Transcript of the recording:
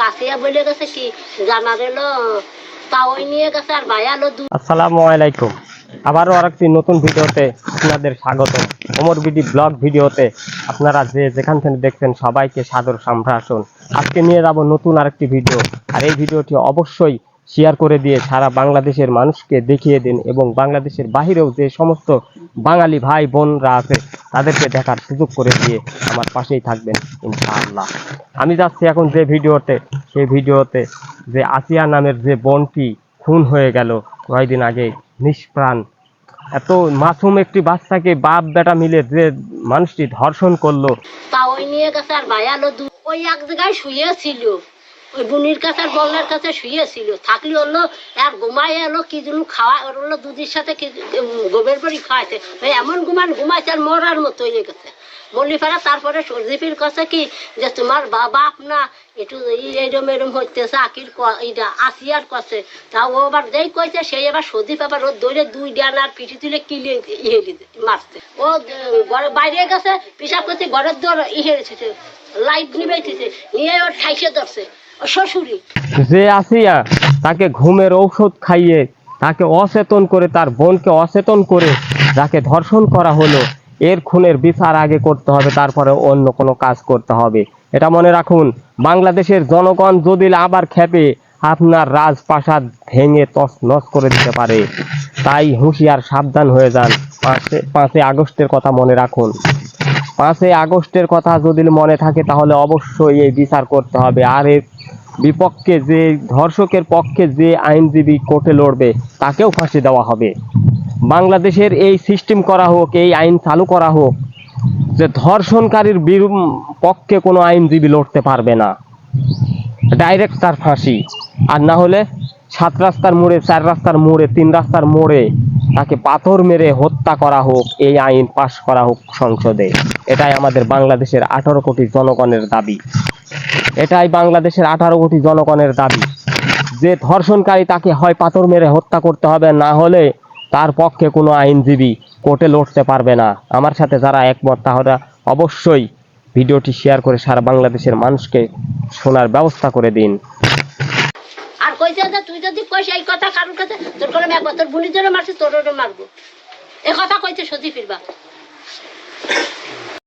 কাছিয়া বলে আর ভাই আলো আসসালামু আলাইকুম। আবারও আরেকটি নতুন ভিডিওতে আপনাদের স্বাগত ওমর বিডি ব্লগ ভিডিওতে আপনারা যে যেখান থেকে দেখছেন সবাইকে সাদর সম্ভাষণ। আজকে নিয়ে যাব নতুন আরেকটি ভিডিও। আর এই ভিডিওটি অবশ্যই শেয়ার করে দিয়ে সারা বাংলাদেশের মানুষকে দেখিয়ে দিন এবং বাংলাদেশের বাহিরেও যে সমস্ত বাঙালি ভাই বোনরা আছে, তাদেরকে দেখার সুযোগ করে দিয়ে আমার পাশেই থাকবেন, ইনশাআল্লাহ। আমি যাচ্ছি এখন যে ভিডিওতে, সেই ভিডিওতে যে আসিয়া নামের যে বোনটি খুন হয়ে গেল কয়েকদিন আগে, নিষ্প্রাণ। এত মাসুম একটি বাচ্চাকে বাপ বেটা মিলে যে মানুষটি ধর্ষণ করল। তাওই নিয়ে গেছে আর ভাই আলো দু ওই এক জায়গায় শুয়েছিল। ওই বুনির কাছে আর বলনার কাছে শুয়েছিল। থাকলে হলো আর ঘুমাই এলো, কি যেন খাওয়া হলো দুধের সাথে কি গোবের বাড়ি খাওয়াইছে। ওই এমন ঘুমান ঘুমাইছে আর মরার মতো হয়ে গেছে। বললি, ফেরা, তারপরে সর্জিপির কাছে কি যে তোমার বা- বাপ না একটু এরম এরম হইতেছে আকির এইটা আসিয়ার কাছে। তা ও আবার যেই কইছে, সেই আবার সদীপ আবার ও দৌড়ে দুই ডান আর পিঠি তুলে কিলে ইয়ে মারছে। ও ঘরে বাইরে গেছে পিসাব করতে ঘরের দর ইয়ে লাইট নিবেছে নিয়ে ওর ঠাইসে ধরছে। যে আসিয়া তাকে ঘুমের ঔষধ খাইয়ে, তাকে অচেতন করে, তার বোনকে অচেতন করে যাকে ধর্ষণ করা হলো, এর খুনের বিচার আগে করতে হবে, তারপরে অন্য কোনো কাজ করতে হবে। এটা মনে রাখুন, বাংলাদেশের জনগণ যদি আবার খেপে, আপনার রাজপ্রাসাদ ভেঙে তস নস করে দিতে পারে। তাই হুঁশিয়ার সাবধান হয়ে যান। পাঁচে পাঁচই আগস্টের কথা মনে রাখুন। পাঁচই আগস্টের কথা যদি মনে থাকে, তাহলে অবশ্যই এই বিচার করতে হবে। আর এর বিপক্ষে যে, ধর্ষকের পক্ষে যে আইনজীবী কোর্টে লড়বে, তাকেও ফাঁসি দেওয়া হবে। বাংলাদেশের এই সিস্টেম করা হোক, এই আইন চালু করা হোক, যে ধর্ষণকারীর পক্ষে কোনো আইনজীবী লড়তে পারবে না। ডাইরেক্ট তার ফাঁসি। আর না হলে সাত রাস্তার মোড়ে, চার রাস্তার মোড়ে, তিন রাস্তার মোড়ে তাকে পাথর মেরে হত্যা করা হোক, এই আইন পাশ করা হোক সংসদে। এটাই আমাদের বাংলাদেশের আঠারো কোটি জনগণের দাবি। এটাই বাংলাদেশের আঠারো কোটি জনগণের দাবি। যে ধর্ষণকারী তাকে হয় পাথর মেরে হত্যা করতে হবে, না হলে তার পক্ষে কোনো আইনজীবী কোর্টে লড়তে পারবে না। আমার সাথে যারা একমত তাহলে অবশ্যই ভিডিওটি শেয়ার করে সারা বাংলাদেশের মানুষকে শোনার ব্যবস্থা করে দিন। আর তুই যদি কইস এই কথা কাছে, তোর বুনির জন্য মারছিস তোর মারবো। এ কথা ফিরবা